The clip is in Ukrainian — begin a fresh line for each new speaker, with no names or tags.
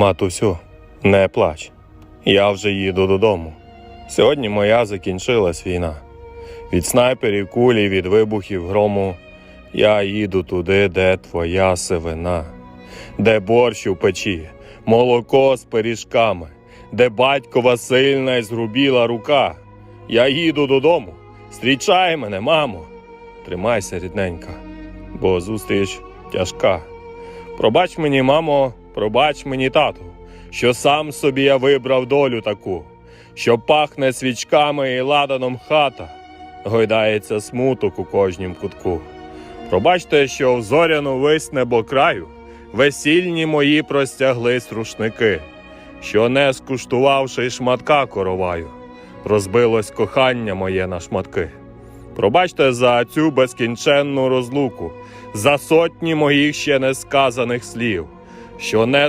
Матусю, не плач. Я вже їду додому. Сьогодні моя закінчилась війна. Від снайперів кулі, від вибухів грому. Я їду туди, де твоя сивина, де борщ у печі, молоко з пиріжками, де батькова сильна і зрубіла рука. Я їду додому. Зустрічай мене, мамо. Тримайся, рідненька, бо зустріч тяжка. Пробач мені, мамо, пробач мені, тату, що сам собі я вибрав долю таку, що пахне свічками і ладаном хата, гойдається смуток у кожнім кутку. Пробачте, що в зоряну вись небо краю весільні мої простяглись рушники, що не скуштувавши шматка короваю, розбилось кохання моє на шматки. Пробачте за цю безкінченну розлуку, за сотні моїх ще несказаних слів, що не